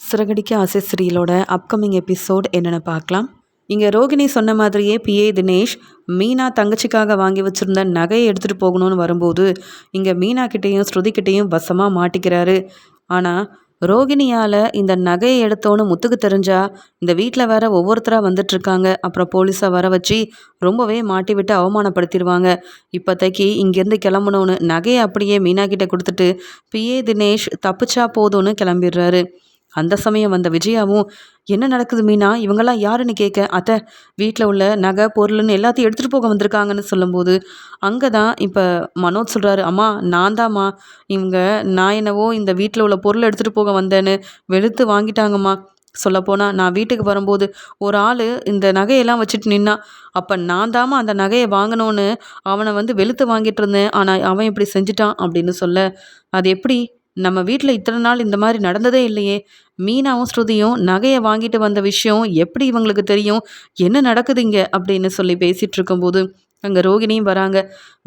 சிறகடிக்க ஆசை upcoming episode என்னென்னு பார்க்கலாம். இங்கே ரோகிணி சொன்ன மாதிரியே பிஏ தினேஷ் மீனா தங்கச்சிக்காக வாங்கி வச்சுருந்த நகையை எடுத்துகிட்டு போகணும்னு வரும்போது இங்கே மீனா கிட்டேயும் ஸ்ருதி கிட்டேயும் வசமாக மாட்டிக்கிறாரு. ஆனால் ரோகிணியால் இந்த நகையை எடுத்தோன்னு முத்துக்கு தெரிஞ்சா இந்த வீட்டில் வேற ஒவ்வொருத்தராக வந்துட்டுருக்காங்க. அப்புறம் போலீஸை வர வச்சு ரொம்பவே மாட்டி விட்டு அவமானப்படுத்திடுவாங்க. இப்போதைக்கு இங்கேருந்து கிளம்பணும்னு நகையை அப்படியே மீனா கொடுத்துட்டு பிஏ தினேஷ் தப்பிச்சா போதும்னு கிளம்பிடுறாரு. அந்த சமயம் வந்த விஜயாவும் என்ன நடக்குது மீனா? இவங்கெல்லாம் யாருன்னு கேட்க? அத்தை வீட்டில் உள்ள நகை பொருள்னு எல்லாத்தையும் எடுத்துகிட்டு போக வந்திருக்காங்கன்னு சொல்லும்போது அங்கே தான் இப்போ மனோஜ் சொல்கிறாரு அம்மா நான் தாம்மா இவங்க நான் என்னவோ இந்த வீட்டில் உள்ள பொருள் எடுத்துகிட்டு போக வந்தேன்னு வெளுத்து வாங்கிட்டாங்கம்மா. சொல்லப்போனால் நான் வீட்டுக்கு வரும்போது ஒரு ஆள் இந்த நகையெல்லாம் வச்சுட்டு நின்னா அப்போ நான் தாமா அந்த நகையை வாங்கினோன்னு அவனை வந்து வெளுத்து வாங்கிட்டு இருந்தேன். ஆனால் அவன் இப்படி செஞ்சிட்டான் அப்படின்னு சொல்ல அது எப்படி? நம்ம வீட்டில் இத்தனை நாள் இந்த மாதிரி நடந்ததே இல்லையே. மீனாவும் ஸ்ருதியும் நகையை வாங்கிட்டு வந்த விஷயம் எப்படி இவங்களுக்கு தெரியும்? என்ன நடக்குது இங்கே? அப்படின்னு சொல்லி பேசிகிட்டு இருக்கும்போது அங்கே ரோகிணியும் வராங்க.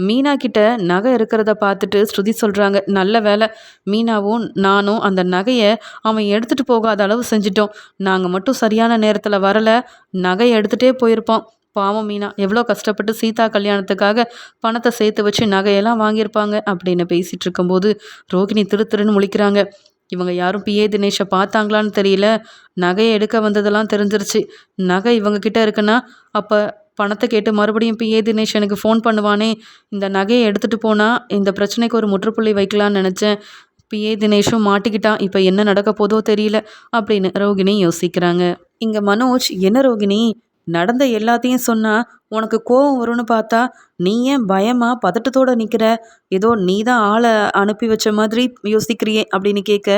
மீனா கிட்ட நகை இருக்கிறத பார்த்துட்டு ஸ்ருதி சொல்கிறாங்க நல்ல வேலை மீனாவும் நானும் அந்த நகையை அவன் எடுத்துகிட்டு போகாத அளவு செஞ்சிட்டோம். நாங்கள் மட்டும் சரியான நேரத்தில் வரலை. நகையை எடுத்துகிட்டே போயிருப்போம். பாவம் மீனா எவ்வளோ கஷ்டப்பட்டு சீதா கல்யாணத்துக்காக பணத்தை சேர்த்து வச்சு நகையெல்லாம் வாங்கியிருப்பாங்க அப்படின்னு பேசிகிட்டு இருக்கும்போது ரோகிணி திரு திருன்னு முழிக்கிறாங்க. இவங்க யாரும் பிஏ தினேஷை பார்த்தாங்களான்னு தெரியல. நகையை எடுக்க வந்ததெல்லாம் தெரிஞ்சிருச்சு. நகை இவங்க கிட்ட இருக்குன்னா அப்போ பணத்தை கேட்டு மறுபடியும் பிஏ தினேஷ் எனக்கு ஃபோன் பண்ணுவானே. இந்த நகையை எடுத்துகிட்டு போனால் இந்த பிரச்சனைக்கு ஒரு முற்றுப்புள்ளி வைக்கலான்னு நினச்சேன். பிஏ தினேஷும் மாட்டிக்கிட்டான். இப்போ என்ன நடக்க போதோ தெரியல அப்படின்னு ரோகிணி யோசிக்கிறாங்க. இங்கே மனோஜ் என்ன ரோகிணி? நடந்த எல்லாத்தையும் சொன்னா உனக்கு கோவம் வரும்னு பார்த்தா நீ ஏன் பயமா பதட்டத்தோட நிற்கிற ஏதோ நீ தான் ஆளை அனுப்பி வச்ச மாதிரி யோசிக்கிறியே அப்படின்னு கேட்க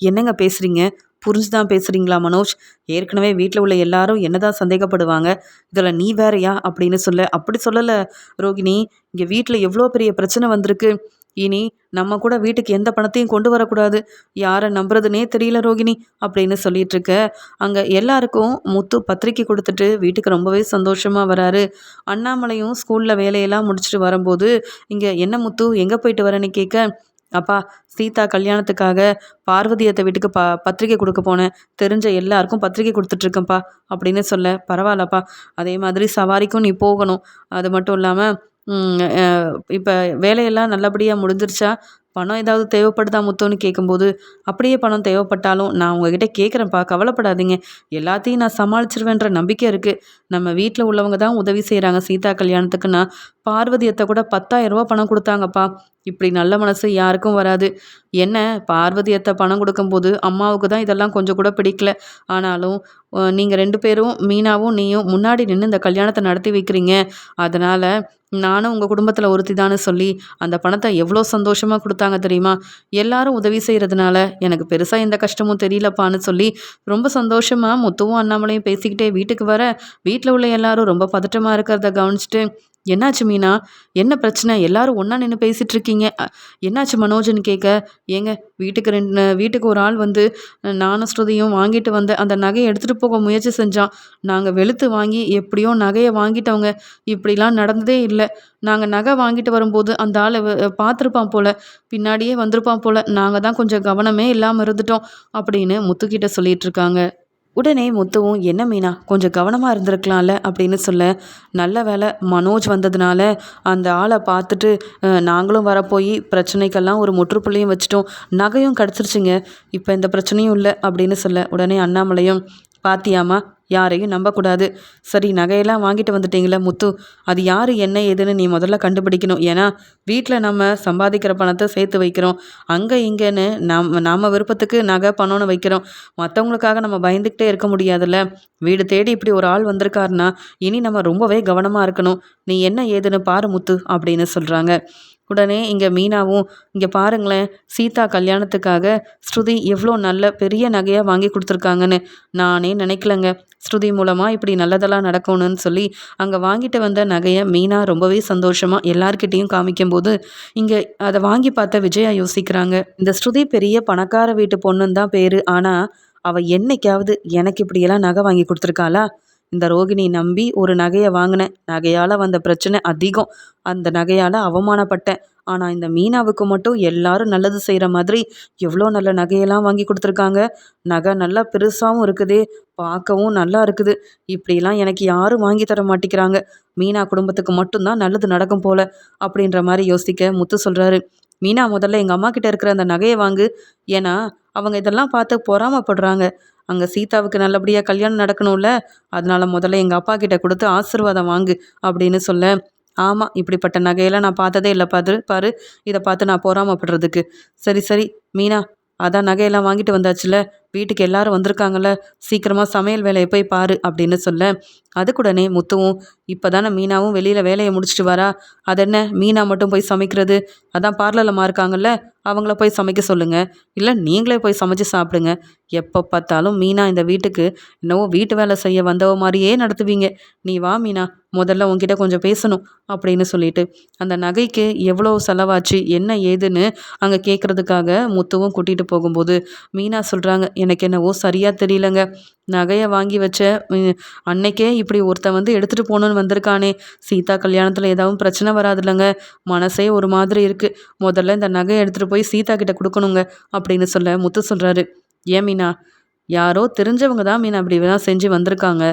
என்னங்க பேசுறீங்க? புரிஞ்சு தான் பேசுகிறீங்களா மனோஜ்? ஏற்கனவே வீட்டில் உள்ள எல்லாரும் என்ன தான் சந்தேகப்படுவாங்க? இதில் நீ வேறையா? அப்படின்னு சொல்ல அப்படி சொல்லலை ரோகிணி. இங்கே வீட்டில் எவ்வளோ பெரிய பிரச்சனை வந்திருக்கு. இனி நம்ம கூட வீட்டுக்கு எந்த பணத்தையும் கொண்டு வரக்கூடாது. யாரை நம்புறதுனே தெரியல ரோகிணி அப்படின்னு சொல்லிட்டு இருக்க. அங்கே எல்லாருக்கும் முத்து பத்திரிக்கை கொடுத்துட்டு வீட்டுக்கு ரொம்பவே சந்தோஷமாக வராரு. அண்ணாமலையும் ஸ்கூலில் வேலையெல்லாம் முடிச்சுட்டு வரும்போது இங்கே என்ன முத்து எங்கே போயிட்டு வரேன்னு கேட்க? அப்பா சீதா கல்யாணத்துக்காக பார்வதியத்தை வீட்டுக்கு ப பத்திரிக்கை கொடுக்க போனேன். தெரிஞ்ச எல்லாருக்கும் பத்திரிக்கை கொடுத்துட்ருக்கேன்ப்பா அப்படின்னு சொல்ல பரவாயில்லப்பா அதே மாதிரி சவாரிக்கும் நீ போகணும். அது மட்டும் இல்லாமல் இப்போ வேலையெல்லாம் நல்லபடியாக முடிஞ்சிருச்சா? பணம் ஏதாவது தேவைப்படுதா முத்தோன்னு கேட்கும்போது அப்படியே பணம் தேவைப்பட்டாலும் நான் உங்ககிட்ட கேட்குறேன்ப்பா கவலைப்படாதீங்க. எல்லாத்தையும் நான் சமாளிச்சிருவேன்ற நம்பிக்கை இருக்குது நம்ம வீட்டில் உள்ளவங்க தான் உதவி செய்கிறாங்க சீதா கல்யாணத்துக்குன்னா பார்வதியத்தை கூட பத்தாயிரம் ரூபா பணம் கொடுத்தாங்கப்பா. இப்படி நல்ல மனசு யாருக்கும் வராது. என்ன பார்வதியத்தை பணம் கொடுக்கும்போது அம்மாவுக்கு தான் இதெல்லாம் கொஞ்சம் கூட பிடிக்கல. ஆனாலும் நீங்கள் ரெண்டு பேரும் மீனாவும் நீயும் முன்னாடி நின்று இந்த கல்யாணத்தை நடத்தி வைக்கிறீங்க. அதனால் நானும் உங்கள் குடும்பத்தில் ஒருத்தி தானே சொல்லி அந்த பணத்தை எவ்வளோ சந்தோஷமாக கொடுத்தாங்க தெரியுமா? எல்லாரும் உதவி செய்கிறதுனால எனக்கு பெருசாக எந்த கஷ்டமும் தெரியலப்பான்னு சொல்லி ரொம்ப சந்தோஷமாக முத்துவும் அண்ணாமலையும் பேசிக்கிட்டே வீட்டுக்கு வர வீட்டில் உள்ள எல்லாரும் ரொம்ப பதட்டமாக இருக்கிறத கவனிச்சுட்டு என்னாச்சு மீனா? என்ன பிரச்சனை? எல்லாரும் ஒன்றா நின்று பேசிகிட்டு இருக்கீங்க என்னாச்சு மனோஜன் கேட்க ஏங்க வீட்டுக்கு ரெண்டு வீட்டுக்கு ஒரு ஆள் வந்து நானும் ஸ்ருதியும் வாங்கிட்டு வந்த அந்த நகையை எடுத்துகிட்டு போக முயற்சி செஞ்சான். நாங்கள் வெளுத்து வாங்கி எப்படியோ நகையை வாங்கிட்டவங்க இப்படிலாம் நடந்ததே இல்லை. நாங்கள் நகை வாங்கிட்டு வரும்போது அந்த ஆளை பார்த்துருப்பான் போல். பின்னாடியே வந்திருப்பான் போல். நாங்கள் தான் கொஞ்சம் கவனமே இல்லாமல் இருந்துட்டோம் அப்படின்னு முத்துக்கிட்ட சொல்லிட்டு இருக்காங்க உடனே முத்துவும் என்ன மீனா கொஞ்சம் கவனமாக இருந்திருக்கலாம்ல? அப்படின்னு சொல்ல நல்ல வேலை மனோஜ் வந்ததுனால அந்த ஆளை பார்த்துட்டு நாங்களும் வரப்போய் பிரச்சனைக்கெல்லாம் ஒரு முற்றுப்புள்ளியும் வச்சுட்டோம். நகையும் கிடச்சிருச்சுங்க. இப்போ எந்த பிரச்சனையும் இல்லை. அப்படின்னு சொல்ல உடனே அண்ணாமலையும் பாத்தியாமா யாரையும் நம்பக்கூடாது. சரி நகையெல்லாம் வாங்கிட்டு வந்துட்டீங்களே முத்து அது யார் என்ன ஏதுன்னு நீ முதல்ல கண்டுபிடிக்கணும். ஏன்னா வீட்டில் நம்ம சம்பாதிக்கிற பணத்தை சேர்த்து வைக்கிறோம். அங்கே இங்கேன்னு நம் நம்ம விருப்பத்துக்கு நகை பணம்னு வைக்கிறோம். மற்றவங்களுக்காக நம்ம பயந்துக்கிட்டே இருக்க முடியாதுல்ல. வீடு தேடி இப்படி ஒரு ஆள் வந்திருக்காருன்னா இனி நம்ம ரொம்பவே கவனமாக இருக்கணும். நீ என்ன ஏதுன்னு பாரு முத்து அப்படின்னு சொல்கிறாங்க உடனே இங்கே மீனாவும் இங்கே பாருங்களேன் சீதா கல்யாணத்துக்காக ஸ்ருதி எவ்வளோ நல்ல பெரிய நகையாக வாங்கி கொடுத்துருக்காங்கன்னு. நானே நினைக்கலங்க. ஸ்ருதி மூலமாக இப்படி நல்லதெல்லாம் நடக்கணும்னு சொல்லி அங்கே வாங்கிட்டு வந்த நகையை மீனா ரொம்பவே சந்தோஷமாக எல்லார்கிட்டேயும் காமிக்கும்போது இங்கே அதை வாங்கி பார்த்த விஜயா யோசிக்கிறாங்க. இந்த ஸ்ருதி பெரிய பணக்கார வீட்டு பொண்ணுன்னு தான் பேர். ஆனால் அவள் என்னைக்காவது எனக்கு இப்படியெல்லாம் நகை வாங்கி கொடுத்துருக்காளா? இந்த ரோகிணி நம்பி ஒரு நகையை வாங்கினேன். நகையால் வந்த பிரச்சனை அதிகம். அந்த நகையால் அவமானப்பட்டேன். ஆனால் இந்த மீனாவுக்கு மட்டும் எல்லாரும் நல்லது செய்கிற மாதிரி எவ்வளோ நல்ல நகையெல்லாம் வாங்கி கொடுத்துருக்காங்க. நகை நல்லா பெருசாகவும் இருக்குதே பார்க்கவும் நல்லா இருக்குது. இப்படிலாம் எனக்கு யாரும் வாங்கி தர மாட்டேங்கிறாங்க. மீனா குடும்பத்துக்கு மட்டும்தான் நல்லது நடக்கும் போல அப்படின்ற மாதிரி யோசிக்க முத்து சொல்கிறாரு மீனா முதல்ல எங்கள் அம்மா கிட்ட இருக்கிற அந்த நகையை வாங்கு. ஏன்னா அவங்க இதெல்லாம் பார்த்து பொறாமப்படுறாங்க. அங்கே சீதாவுக்கு நல்லபடியாக கல்யாணம் நடக்கணும்ல. அதனால முதல்ல எங்கள் அப்பா கிட்ட கொடுத்து ஆசீர்வாதம் வாங்கு அப்படின்னு சொல்ல ஆமாம் இப்படிப்பட்ட நகையெல்லாம் நான் பார்த்ததே இல்லை பாரு பாரு இதை பார்த்து நான் பொறாமப்படுறதுக்கு. சரி சரி மீனா அதான் நகையெல்லாம் வாங்கிட்டு வந்தாச்சுல. வீட்டுக்கு எல்லாரும் வந்திருக்காங்கல்ல சீக்கிரமாக சமையல் வேலையை போய் பாரு அப்படின்னு சொல்ல அதுக்குடனே முத்துவும் இப்போ தானே மீனாவும் வெளியில் வேலையை முடிச்சுட்டு வரா அது என்ன மீனா மட்டும் போய் சமைக்கிறது? அதான் பார்லலம்மா இருக்காங்கல்ல அவங்கள போய் சமைக்க சொல்லுங்கள் இல்லை நீங்களே போய் சமைச்சு சாப்பிடுங்க. எப்போ பார்த்தாலும் மீனா இந்த வீட்டுக்கு என்னவோ வீட்டு வேலை செய்ய வந்தவ மாதிரியே நடத்துவீங்க. நீ வா மீனா முதல்ல உங்ககிட்ட கொஞ்சம் பேசணும் அப்படின்னு சொல்லிட்டு அந்த நகைக்கு எவ்வளோ செலவாச்சு என்ன ஏதுன்னு அங்கே கேட்குறதுக்காக முத்துவும் கூட்டிகிட்டு போகும்போது மீனா சொல்கிறாங்க எனக்கு என்னவோ சரியாக தெரியலங்க. நகையை வாங்கி வச்ச அன்னைக்கே இப்படி ஒருத்தன் வந்து எடுத்துகிட்டு போகணுன்னு வந்திருக்கானே. சீதா கல்யாணத்தில் ஏதாவது பிரச்சனை வராதுல்லங்க மனசே ஒரு மாதிரி இருக்குது முதல்ல இந்த நகையை எடுத்துகிட்டு போய் சீதா கிட்ட கொடுக்கணுங்க அப்படின்னு சொல்ல முத்து சொல்கிறாரு ஏன் மீனா? யாரோ தெரிஞ்சவங்க தான் மீன் அப்படி தான் செஞ்சு வந்திருக்காங்க.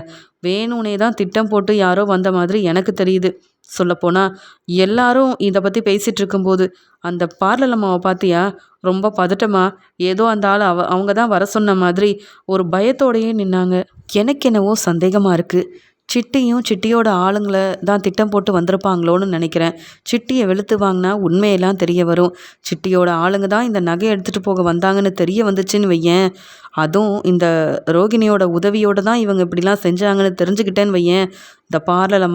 வேணும்னே தான் திட்டம் போட்டு யாரோ வந்த மாதிரி எனக்கு தெரியுது. சொல்லப்போனால் எல்லாரும் இதை பற்றி பேசிகிட்டு இருக்கும்போது அந்த பார்லர் அம்மாவை பார்த்தியா ரொம்ப பதட்டமா ஏதோ அந்த ஆள் அவ அவங்க தான் வர சொன்ன மாதிரி ஒரு பயத்தோடையே நின்னாங்க. எனக்கு என்னவோ சந்தேகமாக இருக்குது சிட்டியும் சிட்டியோட ஆளுங்களை தான் திட்டம் போட்டு வந்திருப்பாங்களோன்னு நினைக்கிறேன். சிட்டியை வெளுத்து வாங்கினா உண்மையெல்லாம் தெரிய வரும். சிட்டியோட ஆளுங்க தான் இந்த நகை எடுத்துகிட்டு போக வந்தாங்கன்னு தெரிய வந்துச்சுன்னு வையேன். அதுவும் இந்த ரோகிணியோட உதவியோடு தான் இவங்க இப்படிலாம் செஞ்சாங்கன்னு தெரிஞ்சுக்கிட்டேன்னு வையேன். இந்த பார்லர்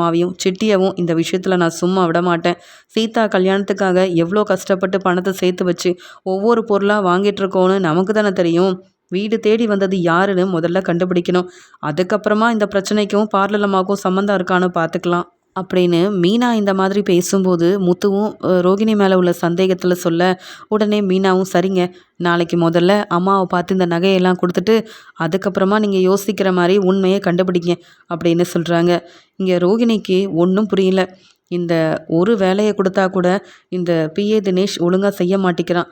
சிட்டியவும் இந்த விஷயத்தில் நான் சும்மா விட மாட்டேன். சீதா கல்யாணத்துக்காக எவ்வளோ கஷ்டப்பட்டு பணத்தை சேர்த்து வச்சு ஒவ்வொரு பொருளாக வாங்கிட்டு இருக்கோன்னு நமக்கு தானே தெரியும். வீடு தேடி வந்தது யாருன்னு முதல்ல கண்டுபிடிக்கணும். அதுக்கப்புறமா இந்த பிரச்சனைக்கும் பார்லலமாக்கும் சம்மந்தம் இருக்கான்னு பார்த்துக்கலாம். அப்படின்னு மீனா இந்த மாதிரி பேசும்போது முத்துவும் ரோகிணி மேலே உள்ள சந்தேகத்தில் சொல்ல உடனே மீனாவும் சரிங்க. நாளைக்கு முதல்ல அம்மாவை பார்த்து இந்த நகையெல்லாம் கொடுத்துட்டு அதுக்கப்புறமா நீங்கள் யோசிக்கிற மாதிரி உண்மையை கண்டுபிடிங்க அப்படின்னு சொல்கிறாங்க இங்கே ரோகிணிக்கு ஒன்றும் புரியல. இந்த ஒரு வேலையை கொடுத்தா கூட இந்த பிஏ தினேஷ் ஒழுங்காக செய்ய மாட்டேங்கிறான்.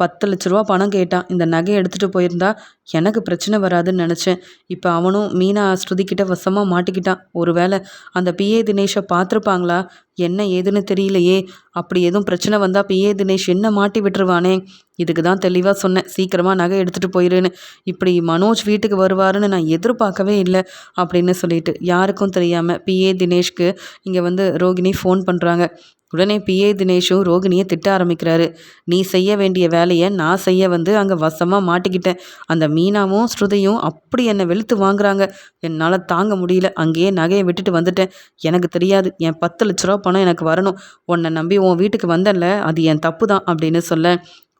பத்து லட்ச ரூபா பணம் கேட்டான். இந்த நகையை எடுத்துகிட்டு போயிருந்தா எனக்கு பிரச்சனை வராதுன்னு நினச்சேன். இப்போ அவனும் மீனா ஸ்ருதிக்கிட்ட வசமாக மாட்டிக்கிட்டான். ஒரு வேளை அந்த பிஏ தினேஷை பார்த்துருப்பாங்களா? என்ன ஏதுன்னு தெரியலையே. அப்படி எதுவும் பிரச்சனை வந்தால் பிஏ தினேஷ் என்ன மாட்டி விட்டுருவானே? இதுக்கு தான் தெளிவாக சொன்னேன். சீக்கிரமாக நகை எடுத்துகிட்டு போயிருன்னு. இப்படி மனோஜ் வீட்டுக்கு வருவாருன்னு நான் எதிர்பார்க்கவே இல்லை அப்படின்னு சொல்லிட்டு யாருக்கும் தெரியாமல் பிஏ தினேஷ்க்கு இங்கே வந்து ரோகிணி ஃபோன் பண்ணுறாங்க உடனே பிஏ தினேஷும் ரோகிணியை திட்ட ஆரம்பிக்கிறாரு. நீ செய்ய வேண்டிய வேலையை நான் செய்ய வந்து அங்கே வசமாக மாட்டிக்கிட்டேன். அந்த மீனாவும் ஸ்ருதியும் அப்படி என்னை வெளுத்து வாங்குறாங்க. என்னால் தாங்க முடியல. அங்கேயே நகையை விட்டுட்டு வந்துட்டேன். எனக்கு தெரியாது. என் பத்து லட்ச ரூபா பணம் எனக்கு வரணும். உன்னை நம்பி உன் வீட்டுக்கு வந்தேன்ல. அது என் தப்பு தான் அப்படின்னு சொல்ல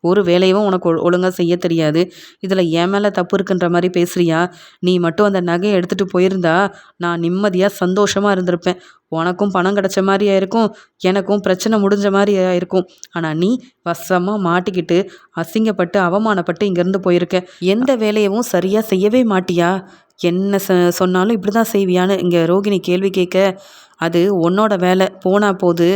ஒரு வேலையும் உனக்கு ஒழுங்காக செய்ய தெரியாது. இதில் என் மேலே தப்பு இருக்குன்ற மாதிரி பேசுகிறியா நீ மட்டும் அந்த நகையை எடுத்துகிட்டு போயிருந்தா நான் நிம்மதியாக சந்தோஷமாக இருந்திருப்பேன். உனக்கும் பணம் கிடச்ச மாதிரி ஆயிருக்கும் எனக்கும் பிரச்சனை முடிஞ்ச மாதிரி ஆயிருக்கும் ஆனால் நீ வசமாக மாட்டிக்கிட்டு அசிங்கப்பட்டு அவமானப்பட்டு இங்கேருந்து போயிருக்க. எந்த வேலையவும் சரியாக செய்யவே மாட்டியா? என்ன சொன்னாலும் இப்படி தான் செய்வியான்னு இங்கே ரோகிணி கேள்வி கேட்க அது உன்னோட வேலை. போனால் போது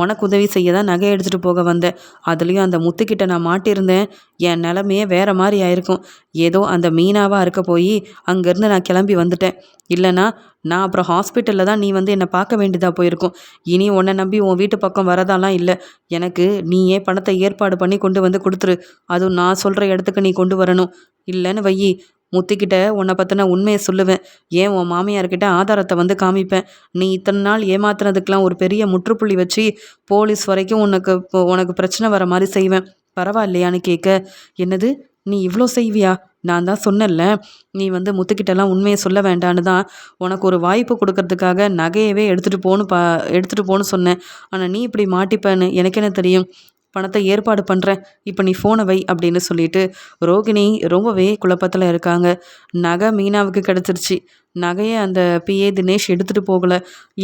உனக்கு உதவி செய்ய தான் நகை எடுத்துகிட்டு போக வந்தேன். அதுலேயும் அந்த முத்துக்கிட்ட நான் மாட்டியிருந்தேன் என் நிலமையே வேறு மாதிரி ஆயிருக்கும். ஏதோ அந்த மீனாவாக இருக்க போய் அங்கேருந்து நான் கிளம்பி வந்துட்டேன். இல்லைனா நான் அப்புறம் ஹாஸ்பிட்டலில் தான் நீ வந்து என்னை பார்க்க வேண்டியதாக போயிருக்கும். இனி உன்னை நம்பி உன் வீட்டு பக்கம் வரதாலாம் இல்லை. எனக்கு நீயே பணத்தை ஏற்பாடு பண்ணி கொண்டு வந்து கொடுத்துரு. அதுவும் நான் சொல்கிற இடத்துக்கு நீ கொண்டு வரணும். இல்லைன்னு வையி. முத்திக்கிட்ட உன்னை பற்றின உண்மையை சொல்லுவேன். ஏன் உன் மாமியார்கிட்ட ஆதாரத்தை வந்து காமிப்பேன்? நீ இத்தனை நாள் ஏமாத்துனதுக்கெலாம் ஒரு பெரிய முற்றுப்புள்ளி வச்சு போலீஸ் வரைக்கும் உனக்கு உனக்கு பிரச்சனை வர மாதிரி செய்வேன். பரவாயில்லையான்னு கேட்க என்னது? நீ இவ்வளோ செய்வியா? நான் தான் சொன்னல நீ வந்து முத்துக்கிட்டலாம் உண்மையை சொல்ல வேண்டான்னு தான் உனக்கு ஒரு வாய்ப்பு கொடுக்கறதுக்காக நகையவே எடுத்துகிட்டு போன்னு பா எடுத்துகிட்டு போகணுன்னு சொன்னேன். ஆனால் நீ இப்படி மாட்டிப்பேன்னு எனக்கு என்ன தெரியும்? பணத்தை ஏற்பாடு பண்ணுறேன் இப்போ நீ ஃபோனை வை அப்படின்னு சொல்லிட்டு ரோகிணி ரொம்பவே குழப்பத்தில் இருக்காங்க. நகை மீனாவுக்கு கிடச்சிருச்சு. நகையை அந்த பிஏ தினேஷ் எடுத்துகிட்டு போகலை.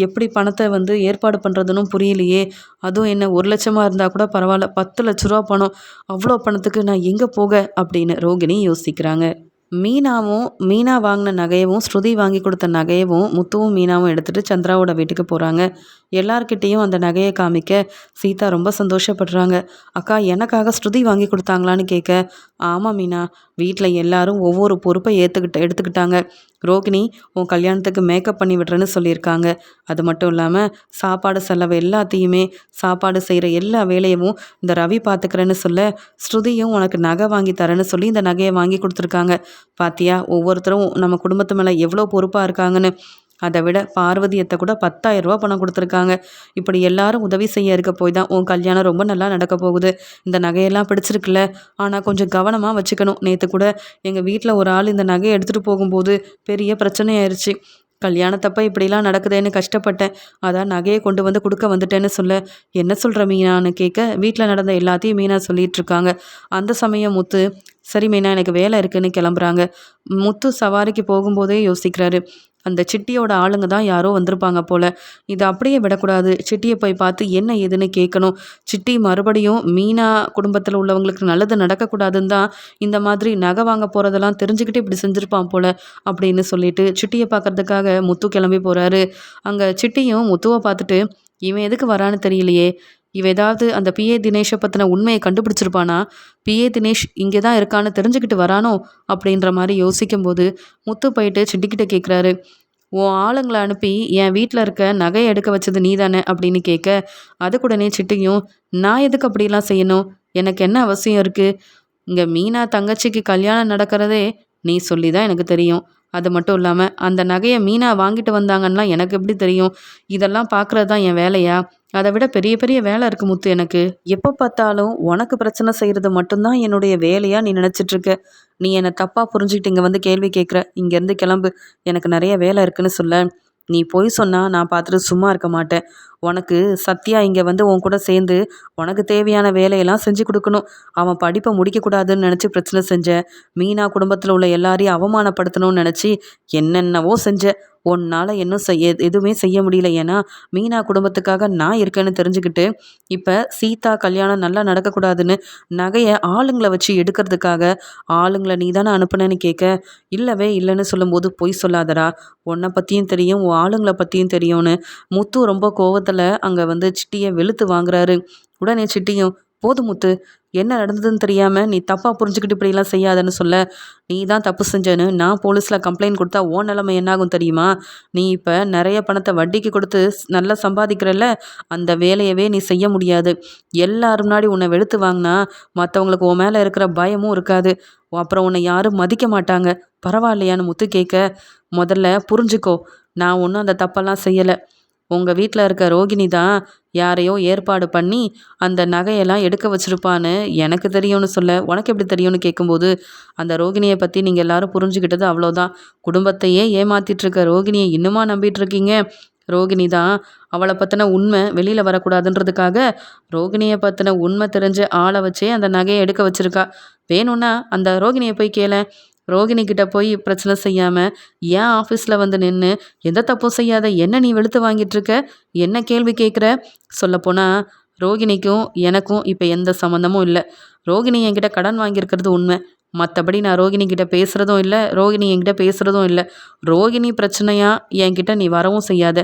எப்படி பணத்தை வந்து ஏற்பாடு பண்ணுறதுன்னு புரியலையே. அதுவும் என்ன ஒரு லட்சமாக இருந்தால் கூட பரவாயில்ல. பத்து லட்ச ரூபா பணம். அவ்வளோ பணத்துக்கு நான் எங்கே போக? அப்படின்னு ரோகிணி யோசிக்கிறாங்க. மீனாவும் மீனா வாங்கின நகையவும் ஸ்ருதி வாங்கி கொடுத்த நகையவும் முத்துவும் மீனாவும் எடுத்துகிட்டு சந்திராவோட வீட்டுக்கு போகிறாங்க எல்லார்கிட்டேயும் அந்த நகையை காமிக்க சீதா ரொம்ப சந்தோஷப்படுறாங்க. அக்கா எனக்காக ஸ்ருதி வாங்கி கொடுத்தாங்களான்னு கேட்க ஆமாம் மீனா. வீட்டில் எல்லாரும் ஒவ்வொரு பொறுப்பை ஏற்றுக்கிட்ட எடுத்துக்கிட்டாங்க. ரோகிணி உன் கல்யாணத்துக்கு மேக்கப் பண்ணி விடுறேன்னு சொல்லியிருக்காங்க. அது மட்டும் இல்லாமல் சாப்பாடு செலவு எல்லாத்தையுமே சாப்பாடு செய்கிற எல்லா வேலையவும் இந்த ரவி பார்த்துக்கிறேன்னு சொல்ல ஸ்ருதியும் உனக்கு நகை வாங்கி தரேன்னு சொல்லி இந்த நகையை வாங்கி கொடுத்துருக்காங்க. பாத்தியா ஒவ்வொருத்தரும் நம்ம குடும்பத்து மேலே எவ்வளோ பொறுப்பாக இருக்காங்கன்னு. அதை விட பார்வதியத்தை கூட பத்தாயிரம் ரூபா பணம் கொடுத்துருக்காங்க. இப்படி எல்லாரும் உதவி செய்ய இருக்க போய் தான் உன் கல்யாணம் ரொம்ப நல்லா நடக்க போகுது. இந்த நகையெல்லாம் பிடிச்சிருக்குல்ல. ஆனால் கொஞ்சம் கவனமாக வச்சுக்கணும். நேற்று கூட எங்கள் வீட்டில் ஒரு ஆள் இந்த நகையை எடுத்துகிட்டு போகும்போது பெரிய பிரச்சனையாயிருச்சு. கல்யாணத்தப்ப இப்படிலாம் நடக்குதேன்னு கஷ்டப்பட்டேன். அதான் நகையை கொண்டு வந்து கொடுக்க வந்துட்டேன்னு சொல்ல. என்ன சொல்கிற மீனான்னு கேட்க வீட்டில் நடந்த எல்லாத்தையும் மீனா சொல்லிட்டு இருக்காங்க அந்த சமயம் முத்து சரி மீனா எனக்கு வேலை இருக்குன்னு கிளம்புறாங்க. முத்து சவாரிக்கு போகும்போதே யோசிக்கிறாரு. அந்த சிட்டியோட ஆளுங்க தான் யாரோ வந்திருப்பாங்க போல. இதை அப்படியே விடக்கூடாது. சிட்டியை போய் பார்த்து என்ன ஏதுன்னு கேட்கணும். சிட்டி மறுபடியும் மீனா குடும்பத்தில் உள்ளவங்களுக்கு நல்லது நடக்கக்கூடாதுன்னு தான் இந்த மாதிரி நகை வாங்க போகிறதெல்லாம் தெரிஞ்சுக்கிட்டு இப்படி செஞ்சுருப்பான் போல அப்படின்னு சொல்லிட்டு சிட்டியை பார்க்கறதுக்காக முத்து கிளம்பி போகிறாரு அங்கே சிட்டியும் முத்துவை பார்த்துட்டு இவன் எதுக்கு வரான்னு தெரியலையே. இவ ஏதாவது அந்த பிஏ தினேஷை பற்றின உண்மையை கண்டுபிடிச்சிருப்பானா? பிஏ தினேஷ் இங்கே தான் இருக்கான்னு தெரிஞ்சுக்கிட்டு வரானோ? அப்படின்ற மாதிரி யோசிக்கும்போது முத்து போயிட்டு சிட்டிக்கிட்ட கேட்குறாரு உன் ஆளுங்களை அனுப்பி என் வீட்டில் இருக்க நகையை எடுக்க வச்சது நீ தானே அப்படின்னு கேட்க அதுக்குடனே சிட்டியும் நான் எதுக்கு அப்படிலாம் செய்யணும்? எனக்கு என்ன அவசியம் இருக்குது இங்கே மீனா தங்கச்சிக்கு கல்யாணம் நடக்கிறதே நீ சொல்லி தான் எனக்கு தெரியும். அது மட்டும் இல்லாமல் அந்த நகையை மீனா வாங்கிட்டு வந்தாங்கன்னா எனக்கு எப்படி தெரியும்? இதெல்லாம் பார்க்குறது தான் என் வேலையா? அதை விட பெரிய பெரிய வேலை இருக்கு முத்து எனக்கு. எப்போ பார்த்தாலும் உனக்கு பிரச்சனை செய்கிறது மட்டும்தான் என்னுடைய வேலையாக நீ நினச்சிட்ருக்க நீ என்னை தப்பாக புரிஞ்சுக்கிட்டு இங்கே வந்து கேள்வி கேட்குற இங்கேருந்து கிளம்பு. எனக்கு நிறைய வேலை இருக்குன்னு சொல்ல. நீ பொய் சொன்னால் நான் பார்த்துட்டு சும்மா இருக்க மாட்டேன். உனக்கு சத்யா இங்கே வந்து உன் கூட சேர்ந்து உனக்கு தேவையான வேலையெல்லாம் செஞ்சு கொடுக்கணும். அவன் படிப்பை முடிக்கக்கூடாதுன்னு நினச்சி பிரச்சனை செஞ்ச மீனா குடும்பத்தில் உள்ள எல்லாரையும் அவமானப்படுத்தணும்னு நினச்சி என்னென்னவோ செஞ்ச உன்னால் இன்னும் செய்ய எதுவுமே செய்ய முடியல. ஏன்னா மீனா குடும்பத்துக்காக நான் இருக்கேன்னு தெரிஞ்சுக்கிட்டு இப்போ சீதா கல்யாணம் நல்லா நடக்கக்கூடாதுன்னு நகையை ஆளுங்களை வச்சு எடுக்கிறதுக்காக ஆளுங்களை நீ தானே அனுப்புனேன்னு கேட்க இல்லவே இல்லைன்னு சொல்லும்போது பொய் சொல்லாதடா. உன்னை பற்றியும் தெரியும் உன் ஆளுங்களை பற்றியும் தெரியும்னு முத்து ரொம்ப கோவத்தில் அங்கே வந்து சிட்டியை வெளுத்து வாங்குறாரு. உடனே சிட்டியும் போது முத்து என்ன நடந்ததுன்னு தெரியாமல் நீ தப்பாக புரிஞ்சுக்கிட்டு இப்படிலாம் செய்யாதன்னு சொல்ல. நீ தான் தப்பு செஞ்சேன்னு நான் போலீஸில் கம்ப்ளைண்ட் கொடுத்தா ஓ நிலமை என்னாகும் தெரியுமா? நீ இப்போ நிறைய பணத்தை வட்டிக்கு கொடுத்து நல்லா சம்பாதிக்கிறல்ல அந்த வேலையவே நீ செய்ய முடியாது. எல்லாரும் முன்னாடி உன்னை வெளுத்து வாங்கினா மற்றவங்களுக்கு உன் மேலே இருக்கிற பயமும் இருக்காது. அப்புறம் உன்னை யாரும் மதிக்க மாட்டாங்க. பரவாயில்லையான்னு முத்து கேட்க முதல்ல புரிஞ்சுக்கோ. நான் ஒன்றும் அந்த தப்பெல்லாம் செய்யலை. உங்கள் வீட்டில் இருக்க ரோகிணி தான் யாரையோ ஏற்பாடு பண்ணி அந்த நகையெல்லாம் எடுக்க வச்சுருப்பான்னு எனக்கு தெரியும்னு சொல்ல உனக்கு எப்படி தெரியும்னு கேட்கும்போது அந்த ரோகிணியை பற்றி நீங்கள் எல்லாரும் புரிஞ்சுக்கிட்டது அவ்வளோதான் குடும்பத்தையே ஏமாத்திட்டுருக்க ரோகிணியை இன்னுமா நம்பிட்டு இருக்கீங்க ரோகிணி தான் அவளை பற்றின உண்மை வெளியில் வரக்கூடாதுன்றதுக்காக ரோகிணியை பற்றின உண்மை தெரிஞ்ச ஆளை வச்சே அந்த நகையை எடுக்க வச்சுருக்கா. வேணும்னா அந்த ரோகிணியை போய் கேளேன் ரோகிணி கிட்ட போய் பிரச்சனை செய்யாமல் ஏன் ஆஃபீஸில் வந்து நின்று எந்த தப்பும் செய்யாத என்ன நீ வெளுத்து வாங்கிட்டு இருக்க? என்ன கேள்வி கேட்குற சொல்லப்போனால் ரோகிணிக்கும் எனக்கும் இப்போ எந்த சம்மந்தமும் இல்லை. ரோகிணி என்கிட்ட கடன் வாங்கியிருக்கிறது உண்மை. மற்றபடி நான் ரோகிணி கிட்ட பேசுகிறதும் இல்லை ரோகிணி என்கிட்ட பேசுகிறதும் இல்லை. ரோகிணி பிரச்சனையாக என்கிட்ட நீ வரவும் செய்யாத.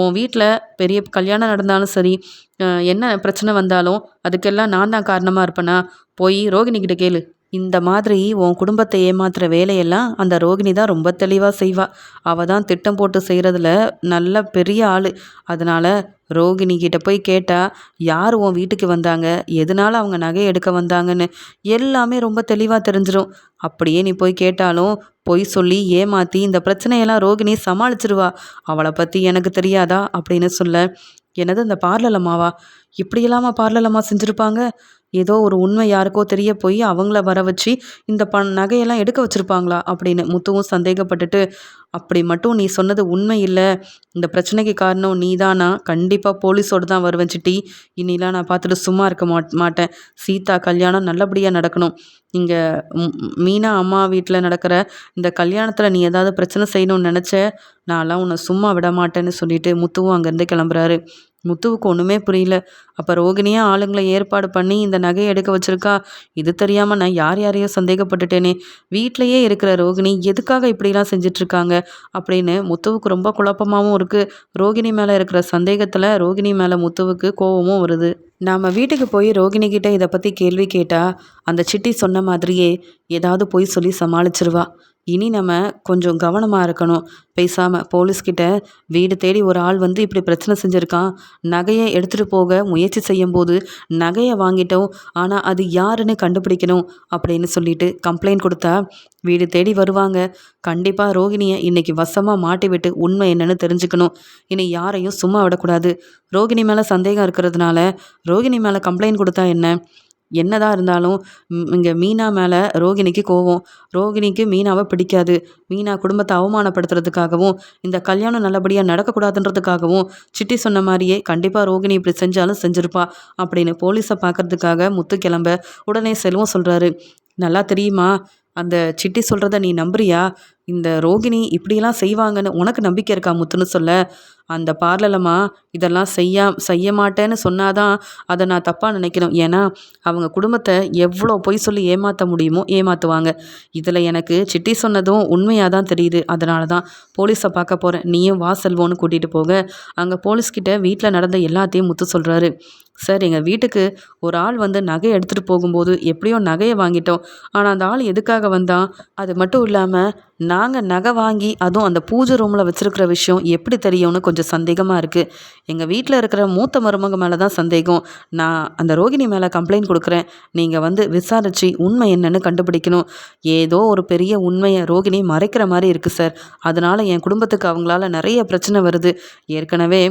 உன் வீட்டில் பெரிய கல்யாணம் நடந்தாலும் சரி என்ன பிரச்சனை வந்தாலும் அதுக்கெல்லாம் நான் தான் காரணமாக இருப்பேனா? போய் ரோகிணி கிட்ட கேளு. இந்த மாதிரி உன் குடும்பத்தை ஏமாத்துகிற வேலையெல்லாம் அந்த ரோகிணி தான் ரொம்ப தெளிவாக செய்வாள் அவள் தான் திட்டம் போட்டு செய்கிறதுல நல்ல பெரிய ஆள். அதனால் ரோகிணி கிட்ட போய் கேட்டால் யார் உன் வீட்டுக்கு வந்தாங்க? எதனால் அவங்க நகை எடுக்க வந்தாங்கன்னு? எல்லாமே ரொம்ப தெளிவாக தெரிஞ்சிடும் அப்படியே நீ போய் கேட்டாலும் பொய் சொல்லி ஏமாற்றி இந்த பிரச்சனையெல்லாம் ரோகிணி சமாளிச்சிருவா. அவளை பற்றி எனக்கு தெரியாதா? அப்படின்னு சொல்ல என்னது இந்த பார்லலம்மாவா? இப்படியெல்லாமா பார்லலம்மா செஞ்சுருப்பாங்க? ஏதோ ஒரு உண்மை யாருக்கோ தெரிய போய் அவங்கள வர வச்சு இந்த ப நகையெல்லாம் எடுக்க வச்சுருப்பாங்களா அப்படின்னு முத்துவும் சந்தேகப்பட்டுட்டு அப்படி மட்டும் நீ சொன்னது உண்மை இல்லை. இந்த பிரச்சனைக்கு காரணம் நீ தானா கண்டிப்பாக போலீஸோடு தான் வருவேன் சிட்டி. இனிலாம் நான் பார்த்துட்டு சும்மா இருக்க மாட் மாட்டேன். சீதா கல்யாணம் நல்லபடியாக நடக்கணும். இங்கே மீனா அம்மா வீட்டில் நடக்கிற இந்த கல்யாணத்தில் நீ ஏதாவது பிரச்சனை செய்யணும்னு நினச்ச நான்லாம் உன்னை சும்மா விட மாட்டேன்னு சொல்லிட்டு முத்துவும் அங்கேருந்து கிளம்புறாரு. முத்துவுக்கு ஒன்றுமே புரியல. அப்போ ரோகிணியே ஆளுங்களை ஏற்பாடு பண்ணி இந்த நகையை எடுக்க வச்சிருக்கா? இது தெரியாமல் நான் யார் யாரையோ சந்தேகப்பட்டுட்டேனே. வீட்டிலையே இருக்கிற ரோகிணி எதுக்காக இப்படிலாம் செஞ்சிட்ருக்காங்க? அப்படின்னு முத்துவுக்கு ரொம்ப குழப்பமாகவும் இருக்குது ரோகிணி மேலே இருக்கிற சந்தேகத்தில் ரோகிணி மேலே முத்துவுக்கு கோபமும் வருது. நாம் வீட்டுக்கு போய் ரோகிணிக்கிட்ட இதை பற்றி கேள்வி கேட்டால் அந்த சிட்டி சொன்ன மாதிரியே ஏதாவது பொய் சொல்லி சமாளிச்சிருவா. இனி நம்ம கொஞ்சம் கவனமாக இருக்கணும். பேசாமல் போலீஸ்கிட்ட வீடு தேடி ஒரு ஆள் வந்து இப்படி பிரச்சனை செஞ்சுருக்கான். நகையை எடுத்துகிட்டு போக முயற்சி செய்யும்போது நகையை வாங்கிட்டோம். ஆனால் அது யாருன்னு கண்டுபிடிக்கணும் அப்படின்னு சொல்லிட்டு கம்ப்ளைண்ட் கொடுத்தா வீடு தேடி வருவாங்க. கண்டிப்பாக ரோகிணியை இன்னைக்கு வசமாக மாட்டி விட்டு உண்மை என்னன்னு தெரிஞ்சுக்கணும். இனி யாரையும் சும்மா விடக்கூடாது. ரோகிணி மேலே சந்தேகம் இருக்கிறதுனால ரோகிணி மேலே கம்ப்ளைண்ட் கொடுத்தா என்ன? என்னதான் இருந்தாலும் இங்கே மீனா மேலே ரோகிணிக்கு கோவம். ரோகிணிக்கு மீனாவை பிடிக்காது. மீனா குடும்பத்தை அவமானப்படுத்துறதுக்காகவும் இந்த கல்யாணம் நல்லபடியாக நடக்கக்கூடாதுன்றதுக்காகவும் சிட்டி சொன்ன மாதிரியே கண்டிப்பாக ரோகிணி இப்படி செஞ்சாலும் செஞ்சுருப்பா அப்படின்னு போலீஸை பார்க்கறதுக்காக முத்து கிளம்ப உடனே செல்வம் சொல்கிறாரு நல்லா தெரியுமா? அந்த சிட்டி சொல்கிறத நீ நம்புறியா? இந்த ரோகிணி இப்படியெல்லாம் செய்வாங்கன்னு உனக்கு நம்பிக்கை இருக்கா முத்துன்னு சொல்ல? அந்த பார்லலம்மா இதெல்லாம் செய்யா செய்ய மாட்டேன்னு சொன்னாதான் அதை நான் தப்பாக நினைக்கணும். ஏன்னா அவங்க குடும்பத்தை எவ்வளோ பொய் சொல்லி ஏமாற்ற முடியுமோ ஏமாற்றுவாங்க இதில் எனக்கு சிட்டி சொன்னதும் உண்மையாக தான் தெரியுது. அதனால தான் போலீஸை பார்க்க போகிறேன் நீயும் வா செல்வோன்னு கூட்டிகிட்டு போக. அங்கே போலீஸ்கிட்ட வீட்டில் நடந்த எல்லாத்தையும் முத்து சொல்கிறாரு சார் எங்கள் வீட்டுக்கு ஒரு ஆள் வந்து நகை எடுத்துகிட்டு போகும்போது எப்படியோ நகையை வாங்கிட்டோம். ஆனால் அந்த ஆள் எதுக்காக வந்தான்? அது மட்டும் இல்லாமல் நாங்கள் நகை வாங்கி அதுவும் அந்த பூஜை ரூமில் வச்சுருக்கிற விஷயம் எப்படி தெரியும்னு கொஞ்சம் சந்தேகமாக இருக்குது எங்கள் வீட்டில் இருக்கிற மூத்த மருமக மேலே தான் சந்தேகம். நான் அந்த ரோகிணி மேலே கம்ப்ளைண்ட் கொடுக்குறேன். நீங்கள் வந்து விசாரித்து உண்மை என்னன்னு கண்டுபிடிக்கணும். ஏதோ ஒரு பெரிய உண்மையை ரோகிணி மறைக்கிற மாதிரி இருக்குது சார். அதனால் என் குடும்பத்துக்கு அவங்களால நிறைய பிரச்சனை வருது. ஏற்கனவே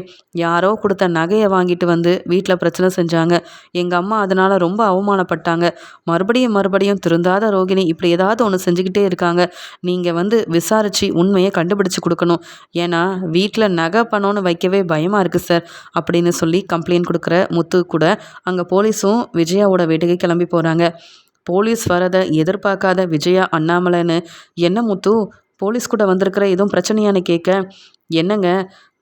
யாரோ கொடுத்த நகையை வாங்கிட்டு வந்து வீட்டில் பிரச்சனை செஞ்சாங்க. எங்கள் அம்மா அதனால் ரொம்ப அவமானப்பட்டாங்க. மறுபடியும் மறுபடியும் திருந்தாத ரோகிணி இப்படி ஏதாவது ஒன்று செஞ்சுக்கிட்டே இருக்காங்க. நீங்கள் வந்து விசாரித்து உண்மையை கண்டுபிடிச்சு கொடுக்கணும். ஏன்னா வீட்டில் நகை பணம்னு வைக்கவே பயமாக இருக்குது சார் அப்படின்னு சொல்லி கம்ப்ளைண்ட் கொடுக்குற முத்து கூட அங்கே போலீஸும் விஜயாவோட வீட்டுக்கு கிளம்பி போகிறாங்க போலீஸ் வரதை எதிர்பார்க்காத விஜயா அண்ணாமலைன்னு என்ன முத்து? போலீஸ் கூட வந்திருக்கிற எதுவும் பிரச்சனையான்னு கேட்க? என்னங்க?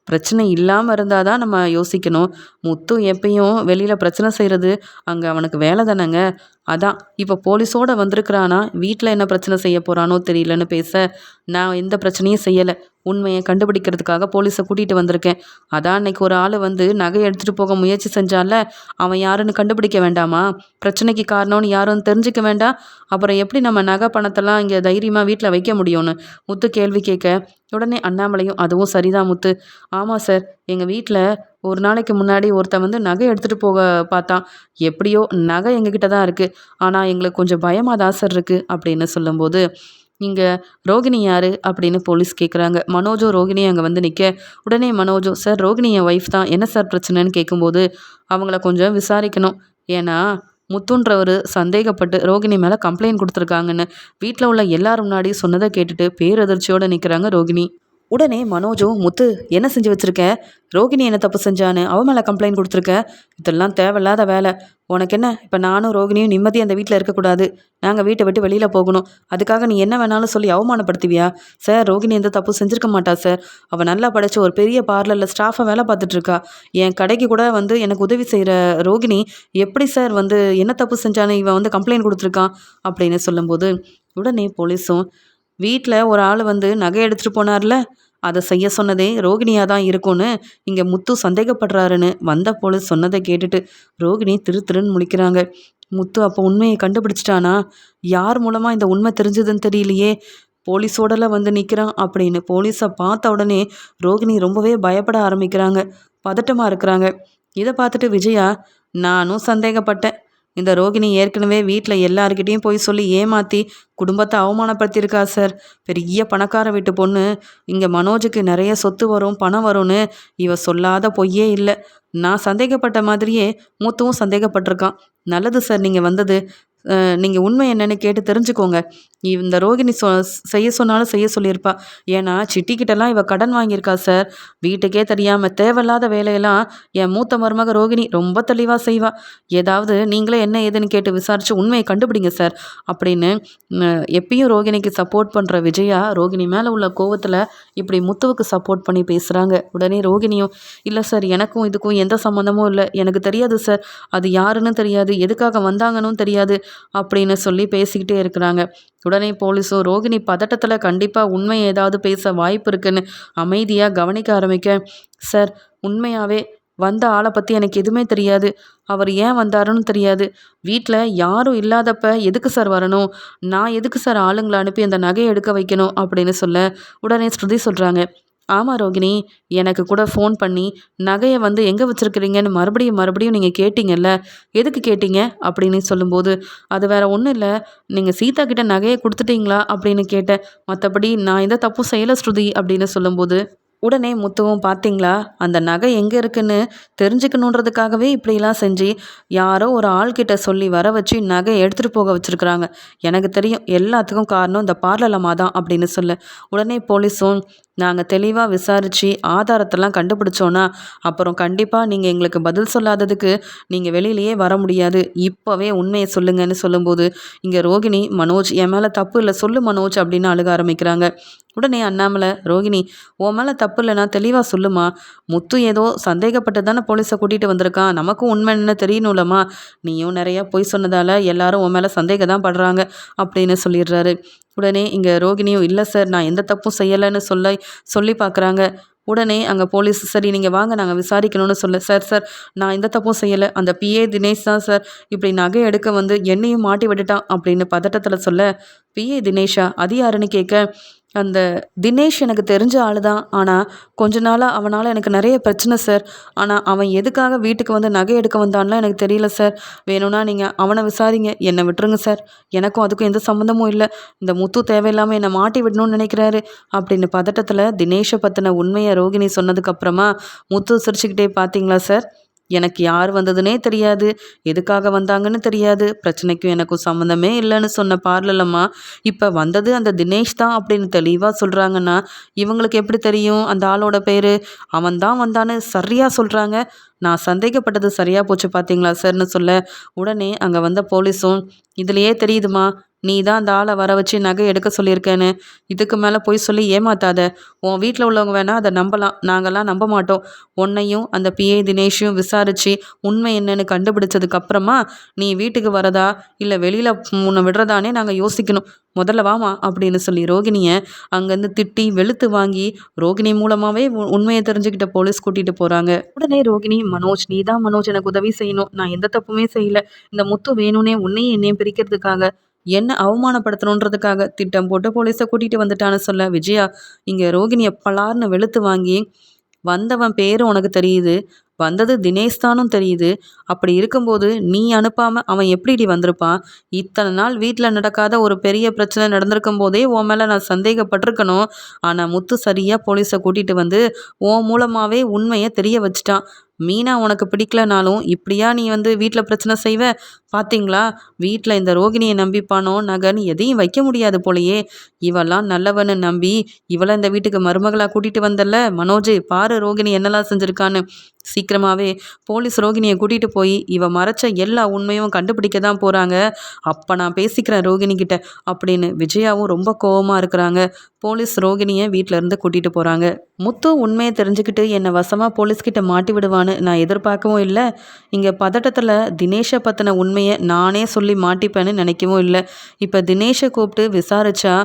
பிரச்சனை இல்லாமல் இருந்தால் தான் நம்ம யோசிக்கணும். முத்து எப்பயும் வெளியில் பிரச்சனை செய்கிறது அங்கே அவனுக்கு வேலை தானேங்க. அதான் இப்போ போலீஸோடு வந்திருக்கிறானா? வீட்டில் என்ன பிரச்சனை செய்ய போகிறானோ தெரியலன்னு பேச நான் எந்த பிரச்சனையும் செய்யலை. உண்மையை கண்டுபிடிக்கிறதுக்காக போலீஸை கூட்டிகிட்டு வந்திருக்கேன். அதான் அன்னைக்கு ஒரு ஆள் வந்து நகை எடுத்துகிட்டு போக முயற்சி செஞ்சால அவன் யாருன்னு கண்டுபிடிக்க வேண்டாமா? பிரச்சனைக்கு காரணம்னு யாரும் தெரிஞ்சுக்க வேண்டாம் அப்புறம் எப்படி நம்ம நகை பணத்தெல்லாம் இங்கே தைரியமாக வீட்டில் வைக்க முடியும்னு? முத்து கேள்வி கேட்க உடனே அண்ணாமலையும் அதுவும் சரிதான் முத்து. ஆமாம் சார் எங்கள் வீட்டில் ஒரு நாளைக்கு முன்னாடி ஒருத்தன் வந்து நகை எடுத்துகிட்டு போக பார்த்தான். எப்படியோ நகை எங்ககிட்ட தான் இருக்குது ஆனால் எங்களுக்கு கொஞ்சம் பயமாக தான் சார் இருக்குது அப்படின்னு சொல்லும்போது இங்கே ரோகிணி யார்? அப்படின்னு போலீஸ் கேட்குறாங்க மனோஜோ ரோகிணி அங்கே வந்து நிற்க உடனே மனோஜோ சார் ரோகிணி என் ஒய்ஃப் தான். என்ன சார் பிரச்சனைன்னு கேட்கும்போது அவங்கள கொஞ்சம் விசாரிக்கணும். ஏன்னா முத்துன்றவர் சந்தேகப்பட்டு ரோகிணி மேலே கம்ப்ளைண்ட் கொடுத்துருக்காங்கன்னு வீட்டில் உள்ள எல்லாரும் முன்னாடியும் சொன்னதை கேட்டுட்டு பேரதிர்ச்சியோடு நிற்கிறாங்க ரோகிணி. உடனே மனோஜும் முத்து என்ன செஞ்சு வச்சுருக்க? ரோகிணி என்ன தப்பு செஞ்சான்னு? அவன் மேலே கம்ப்ளைண்ட் கொடுத்துருக்க? இதெல்லாம் தேவையில்லாத வேலை. உனக்கு என்ன? இப்போ நானும் ரோகிணியும் நிம்மதி அந்த வீட்டில் இருக்கக்கூடாது. நாங்கள் வீட்டை விட்டு வெளியில் போகணும். அதுக்காக நீ என்ன வேணாலும் சொல்லி அவமானப்படுத்துவியா? சார் ரோகிணி எந்த தப்பு செஞ்சுருக்க மாட்டா சார். அவள் நல்லா படித்த ஒரு பெரிய பார்லரில் ஸ்டாஃபாக வேலை பார்த்துட்ருக்கா என் கடைக்கு கூட வந்து எனக்கு உதவி செய்கிற ரோகிணி எப்படி சார் வந்து என்ன தப்பு செஞ்சான்னு இவன் வந்து கம்ப்ளைண்ட் கொடுத்துருக்கான் அப்படின்னு சொல்லும்போது உடனே போலீஸும் வீட்டில் ஒரு ஆள் வந்து நகை எடுத்துகிட்டு போனார்ல? அதை செய்ய சொன்னதே ரோகிணியாக தான் இருக்கும்னு இங்கே முத்து சந்தேகப்படுறாருன்னு வந்த போலீஸ் சொன்னதை கேட்டுட்டு ரோகிணி திரு திருன்னு முழிக்கிறாங்க. முத்து அப்போ உண்மையை கண்டுபிடிச்சிட்டானா? யார் மூலமாக இந்த உண்மை தெரிஞ்சதுன்னு தெரியலையே. போலீஸோடலாம் வந்து நிற்கிறான் அப்படின்னு போலீஸை பார்த்த உடனே ரோகிணி ரொம்பவே பயப்பட ஆரம்பிக்கிறாங்க. பதட்டமாக இருக்கிறாங்க. இதை பார்த்துட்டு விஜயா நானும் சந்தேகப்பட்டேன். இந்த ரோகிணி ஏற்கனவே வீட்டில் எல்லாருக்கிட்டேயும் போய் சொல்லி ஏமாற்றி குடும்பத்தை அவமானப்படுத்தியிருக்கா சார். பெரிய பணக்கார வீட்டு பொண்ணு. இங்கே மனோஜுக்கு நிறைய சொத்து வரும் பணம் வரும்னு இவ சொல்லாத பொய்யே இல்லை. நான் சந்தேகப்பட்ட மாதிரியே மூத்தவும் சந்தேகப்பட்டிருக்கான். நல்லது சார் நீங்கள் வந்தது. நீங்கள் உண்மை என்னென்னு கேட்டு தெரிஞ்சுக்கோங்க. இந்த ரோகிணி சொ செய்ய சொன்னாலும் செய்ய சொல்லியிருப்பா. ஏன்னா சிட்டிக்கிட்டலாம் இவ கடன் வாங்கியிருக்கா சார். வீட்டுக்கே தெரியாமல் தேவையில்லாத வேலையெல்லாம் என் மூத்த மருமக ரோகிணி ரொம்ப தெளிவாக செய்வா. ஏதாவது நீங்களே என்ன ஏதுன்னு கேட்டு விசாரித்து உண்மையை கண்டுபிடிங்க சார். அப்படின்னு எப்பயும் ரோகிணிக்கு சப்போர்ட் பண்ணுற விஜயா ரோகிணி மேலே உள்ள கோவத்தில் இப்படி முத்துவுக்கு சப்போர்ட் பண்ணி பேசுகிறாங்க உடனே ரோகிணியும் இல்லை சார் எனக்கும் இதுக்கும் எந்த சம்மந்தமும் இல்லை. எனக்கு தெரியாது சார். அது யாருன்னு தெரியாது. எதுக்காக வந்தாங்கன்னு தெரியாது. அப்படின்னு சொல்லி பேசிக்கிட்டே இருக்கிறாங்க. உடனே போலீஸோ ரோகிணி பதட்டத்தில் கண்டிப்பாக உண்மை ஏதாவது பேச வாய்ப்பு இருக்குன்னு அமைதியாக கவனிக்க ஆரம்பிக்க சார் உண்மையாகவே வந்த ஆளை பற்றி எனக்கு எதுவுமே தெரியாது. அவர் ஏன் வந்தாருன்னு தெரியாது. வீட்டில் யாரும் இல்லாதப்ப எதுக்கு சார் வரணும்? நான் எதுக்கு சார் ஆளுங்களை அனுப்பி அந்த நகையை எடுக்க வைக்கணும்? அப்படின்னு சொல்ல உடனே ஸ்ருதி சொல்கிறாங்க ஆமாம் ரோகிணி எனக்கு கூட ஃபோன் பண்ணி நகையை வந்து எங்கே வச்சுருக்கிறீங்கன்னு மறுபடியும் மறுபடியும் நீங்கள் கேட்டிங்கல்ல எதுக்கு கேட்டீங்க? அப்படின்னு சொல்லும்போது அது வேற ஒன்றும் இல்லை நீங்கள் சீதா கிட்ட நகையை கொடுத்துட்டீங்களா? அப்படின்னு கேட்டேன். மற்றபடி நான் எந்த தப்பும் செய்யலை ஸ்ருதி அப்படின்னு சொல்லும்போது உடனே முத்துவும் பார்த்தீங்களா அந்த நகை எங்கே இருக்குன்னு தெரிஞ்சுக்கணுன்றதுக்காகவே இப்படிலாம் செஞ்சு யாரோ ஒரு ஆள்கிட்ட சொல்லி வர வச்சு நகை எடுத்துகிட்டு போக வச்சுருக்குறாங்க. எனக்கு தெரியும் எல்லாத்துக்கும் காரணம் இந்த பார்லலம்மா தான் அப்படின்னு சொல்ல. உடனே போலீஸும் நாங்கள் தெளிவாக விசாரித்து ஆதாரத்தெல்லாம் கண்டுபிடிச்சோன்னா அப்புறம் கண்டிப்பாக நீங்கள் எங்களுக்கு பதில் சொல்லாததுக்கு நீங்கள் வெளியிலேயே வர முடியாது. இப்போவே உண்மையை சொல்லுங்கன்னு சொல்லும்போது இங்கே ரோகிணி மனோஜ் என் மேலே தப்பு இல்லை சொல்லு மனோஜ் அப்படின்னு அழுக ஆரம்பிக்கிறாங்க. உடனே அண்ணாமலை ரோகிணி உன் மேலே தப்பு இல்லைனா தெளிவாக சொல்லுமா? முத்து ஏதோ சந்தேகப்பட்டு தானே போலீஸை கூட்டிகிட்டு வந்திருக்கான். நமக்கும் உண்மை என்ன தெரியணும்லம்மா. நீயும் நிறையா பொய் சொன்னதால் எல்லாரும் உன் மேலே சந்தேகம் தான் படுறாங்க அப்படின்னு சொல்லிடுறாரு. உடனே இங்கே ரோகிணியும் இல்லை சார் நான் எந்த தப்பும் செய்யலைன்னு சொல்ல சொல்லி பார்க்குறாங்க உடனே அங்கே போலீஸ் சரி நீங்கள் வாங்க நாங்கள் விசாரிக்கணும்னு சொல்ல சார் சார் நான் எந்த தப்பும் செய்யலை. அந்த பிஏ தினேஷ் தான் சார். இப்படி நகை எடுக்க வந்து என்னையும் மாட்டி விட்டுட்டான் அப்படின்னு பதட்டத்தில் சொல்ல பிஏ தினேஷா அது யாருன்னு கேட்க அந்த தினேஷ் எனக்கு தெரிஞ்ச ஆள் தான் ஆனால் கொஞ்ச நாளாக அவனால் எனக்கு நிறைய பிரச்சனை சார் ஆனால் அவன் எதுக்காக வீட்டுக்கு வந்து நகை எடுக்க வந்தான்லாம் எனக்கு தெரியல சார் வேணும்னா நீங்கள் அவனை விசாரிங்க. என்னை விட்டுருங்க சார் எனக்கும் அதுக்கும் எந்த சம்மந்தமும் இல்லை. இந்த முத்து தேவையில்லாமல் என்னை மாட்டி விடணும்னு நினைக்கிறாரு. அப்படின்னு பதட்டத்தில் தினேஷை பற்றின உண்மையை ரோகிணி சொன்னதுக்கப்புறமா முத்து சிரிச்சுக்கிட்டே பார்த்தீங்களா சார் எனக்கு யார் வந்ததுனே தெரியாது. எதுக்காக வந்தாங்கன்னு தெரியாது. பிரச்சனைக்கும் எனக்கும் சம்மந்தமே இல்லைன்னு சொன்ன பார்லலம்மா இப்போ வந்தது அந்த தினேஷ் தான் அப்படின்னு தெளிவாக சொல்கிறாங்கன்னா இவங்களுக்கு எப்படி தெரியும் அந்த ஆளோட பேர்? அவன் தான் வந்தான்னு சரியாக சொல்கிறாங்க நான் சந்தேகப்பட்டது சரியாக போச்சு பார்த்தீங்களா சார்னு சொல்ல. உடனே அங்கே வந்த போலீஸும் இதுலையே தெரியுதுமா நீ தான் தாளை ஆளை வர வச்சு நகை எடுக்க சொல்லியிருக்கேன்னு. இதுக்கு மேலே போய் சொல்லி ஏமாத்தாத. உன் வீட்டில் உள்ளவங்க வேணால் அதை நம்பலாம். நாங்கள்லாம் நம்ப மாட்டோம். உன்னையும் அந்த பிஏ தினேஷையும் விசாரித்து உண்மை என்னன்னு கண்டுபிடிச்சதுக்கப்புறமா நீ வீட்டுக்கு வரதா? இல்லை வெளியில் உன்னை விடுறதானே நாங்கள் யோசிக்கணும். முதல்ல வாமா அப்படின்னு சொல்லி ரோகிணியை அங்கேருந்து திட்டி வெளுத்து வாங்கி ரோகிணி மூலமாகவே உண்மையை தெரிஞ்சுக்கிட்ட போலீஸ் கூட்டிகிட்டு போகிறாங்க உடனே ரோகிணி மனோஜ் நீ தான் மனோஜ் எனக்கு உதவி செய்யணும். நான் எந்த தப்புமே செய்யலை. இந்த முத்து வேணும்னே உன்னையும் என்னையும் பிரிக்கிறதுக்காக. என்ன அவமானப்படுத்தணுன்றதுக்காக திட்டம் போட்டு போலீஸை கூட்டிகிட்டு வந்துட்டான்னு சொல்ல. விஜயா இங்கே ரோகிணியை பலார்னு வெளுத்து வாங்கி வந்தவன் பேரும் உனக்கு தெரியுது. வந்தது தினேஷ் தானும் தெரியுது. அப்படி இருக்கும்போது நீ அனுப்பாமல் அவன் எப்படி வந்திருப்பான்? இத்தனை நாள் வீட்டில் நடக்காத ஒரு பெரிய பிரச்சனை நடந்திருக்கும் போதே உன் மேலே நான் சந்தேகப்பட்டிருக்கணும். ஆனால் முத்து சரியாக போலீஸை கூட்டிகிட்டு வந்து உன் மூலமாகவே உண்மையை தெரிய வச்சிட்டான். மீனா உனக்கு பிடிக்கலனாலும் இப்படியா நீ வந்து வீட்டில் பிரச்சனை செய்வ? பார்த்தீங்களா வீட்டில் இந்த ரோகிணியை நம்பிப்பானோ நகன் எதையும் வைக்க முடியாது போலையே. இவெல்லாம் நல்லவன்னு நம்பி இவளை இந்த வீட்டுக்கு மருமகளாக கூட்டிகிட்டு வந்தல்ல? மனோஜ் பாரு ரோகிணி என்னெல்லாம் செஞ்சுருக்கான்னு. சீக்கிரமாகவே போலீஸ் ரோகிணியை கூட்டிகிட்டு போய் இவ மறைச்ச எல்லா உண்மையும் கண்டுபிடிக்க தான் போகிறாங்க அப்போ நான் பேசிக்கிறேன் ரோகிணி கிட்ட அப்படின்னு விஜயாவும் ரொம்ப கோபமாக இருக்கிறாங்க. போலீஸ் ரோகிணியை வீட்டிலேருந்து கூட்டிகிட்டு போகிறாங்க முத்து உண்மையை தெரிஞ்சுக்கிட்டு என்னை வசமாக போலீஸ்கிட்ட மாட்டி விடுவான். விடுவான்னு நான் எதிர்பார்க்கவும் இல்லை. இங்கே பதட்டத்தில் தினேஷை பற்றின உண்மையை நானே சொல்லி மாட்டிப்பேன்னு நினைக்கவும் இல்லை. இப்போ தினேஷை கூப்பிட்டு விசாரிச்சா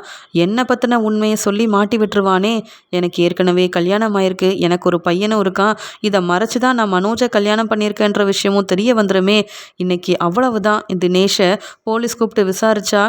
என்னை பற்றின உண்மையை சொல்லி மாட்டி விட்டுருவானே? எனக்கு ஏற்கனவே கல்யாணம் ஆயிருக்கு. எனக்கு ஒரு பையனும் இருக்கான். இதை மறைச்சி தான் நான் மனோஜை கல்யாணம் பண்ணியிருக்கேன்ற விஷயமும் தெரிய வந்துடுமே இன்னைக்கு அவ்வளவுதான். தினேஷை போலீஸ் கூப்பிட்டு விசாரிச்சா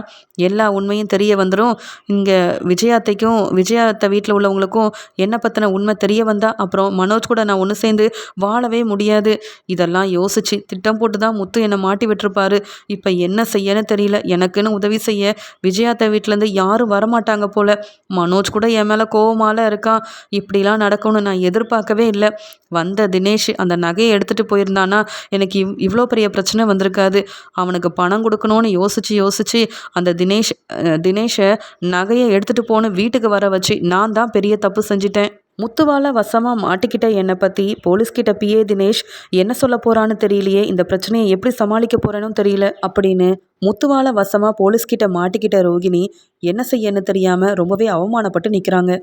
எல்லா உண்மையும் தெரிய வந்துடும் இங்கே விஜயாத்தைக்கும் விஜயாத்த வீட்டில் உள்ளவங்களுக்கும் என்னை பற்றின உண்மை தெரிய வந்தால் அப்புறம் மனோஜ் கூட நான் ஒன்று சேர்ந்து வாழ சமாளவே முடியாது. இதெல்லாம் யோசிச்சு திட்டம் போட்டு தான் முத்து என்னை மாட்டி விட்டுருப்பாரு. இப்போ என்ன செய்யன்னு தெரியல. எனக்குன்னு உதவி செய்ய விஜயாத்த வீட்டிலேருந்து யாரும் வரமாட்டாங்க போல. மனோஜ் கூட என் மேலே கோவமால இருக்கான். இப்படிலாம் நடக்கும்னு நான் எதிர்பார்க்கவே இல்லை. வந்த தினேஷ் அந்த நகையை எடுத்துகிட்டு போயிருந்தானா? எனக்கு இவ் இவ்வளோ பெரிய பிரச்சனை வந்திருக்காது. அவனுக்கு பணம் கொடுக்கணும்னு யோசித்து யோசித்து அந்த தினேஷ் தினேஷை நகையை எடுத்துகிட்டு போன வீட்டுக்கு வர வச்சு நான் தான் பெரிய தப்பு செஞ்சிட்டேன். முத்துவால வசமாக மாட்டிக்கிட்ட என்னை பற்றி போலீஸ்கிட்ட பிஏ தினேஷ் என்ன சொல்ல போகிறான்னு தெரியலையே இந்த பிரச்சனையை எப்படி சமாளிக்க போகிறேன்னு தெரியல அப்படின்னு முத்துவால வசமாக போலீஸ்கிட்ட மாட்டிக்கிட்ட ரோகிணி என்ன செய்யன்னு தெரியாமல் ரொம்பவே அவமானப்பட்டு நிற்கிறாங்க